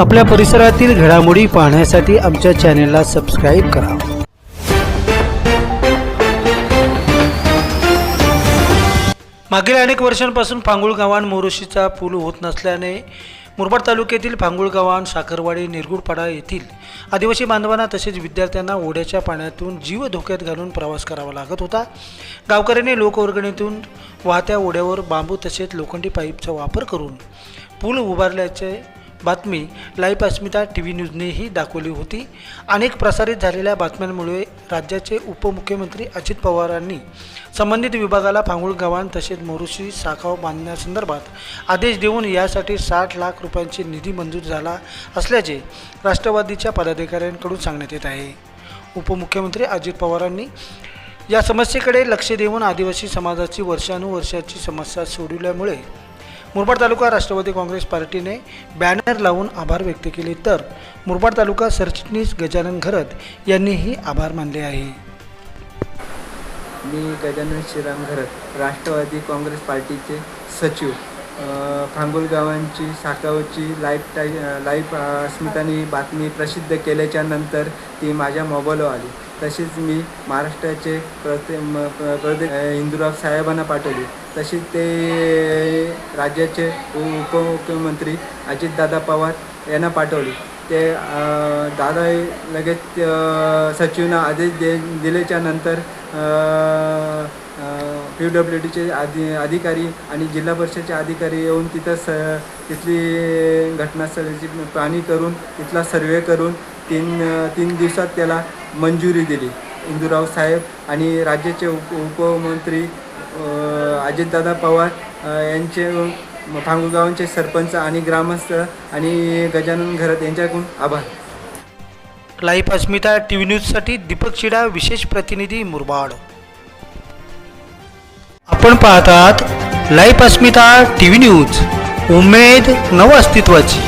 आपल्या परिसरातील घडामोडी पाहण्यासाठी आमच्या चॅनेलला सबस्क्राईब करा. मागील अनेक वर्षांपासून फांगुळ गावान मोरोशीचा पूल होत नसल्याने मुरबाड तालुक्यातील फांगुळ गावान साखरवाडी निरगुडपाडा येथील आदिवासी बांधवांना तसेच विद्यार्थ्यांना ओढ्याच्या पाण्यातून जीव धोक्यात घालून प्रवास करावा लागत होता. गावकऱ्यांनी लोकवर्गणीतून वाहत्या ओढ्यावर बांबू तसेच लोखंडी पाईपचा वापर करून पूल उभारल्याचे बातमी लाईव्ह अस्मिता टी व्ही न्यूजनेही दाखवली होती. अनेक प्रसारित झालेल्या बातम्यांमुळे राज्याचे उपमुख्यमंत्री अजित पवारांनी संबंधित विभागाला फांगुळ गव्हाण तसेच मोरुशी साखाव बांधण्यासंदर्भात आदेश देऊन यासाठी साठ लाख रुपयांची निधी मंजूर झाला असल्याचे राष्ट्रवादीच्या पदाधिकाऱ्यांकडून सांगण्यात येत आहे. उपमुख्यमंत्री अजित पवारांनी या समस्येकडे लक्ष देऊन आदिवासी समाजाची वर्षानुवर्षाची समस्या सोडवल्यामुळे मुरबाड तालुका राष्ट्रवादी काँग्रेस पार्टीने बॅनर लावून आभार व्यक्त केले तर मुरबाड तालुका सरचिटणीस गजानन घरत यांनीही आभार मानले आहे. मी गजानन श्रीराम घरत राष्ट्रवादी काँग्रेस पार्टीचे सचिव. अ, साकावची लाईफ टाई लाईफ अ, बातमी प्रसिद्ध केल्याच्यानंतर ती माझ्या मोबाईलवर आली. तसेच मी महाराष्ट्राचे प्रते म- प्र- हिंदूराव साहेबांना पाठवली. तसेच ते राज्याचे उपमुख्यमंत्री अजितदादा पवार यांना पाठवली. ते दादा हे लगेच सचिवना आदेश दे दिल्याच्या नंतर पी डब्ल्यू डीचे आधी अधिकारी आणि जिल्हा परिषदेचे अधिकारी येऊन तिथं स तिथली घटनास्थळाची पाहणी करून तिथला सर्वे करून तीन तीन दिवसात त्याला मंजुरी दिली. इंदुराव साहेब आणि राज्याचे उप उपमंत्री अजितदादा पवार यांचे फांगुगावांचे सरपंच आणि ग्रामस्थ आणि गजानन घरत यांच्याकडून आभार. लाईफ अस्मिता टी व्ही न्यूजसाठी दीपक शिडा विशेष प्रतिनिधी मुरबाड. आपण पाहतात life Asmita T V news. उमेद नव अस्तित्वाची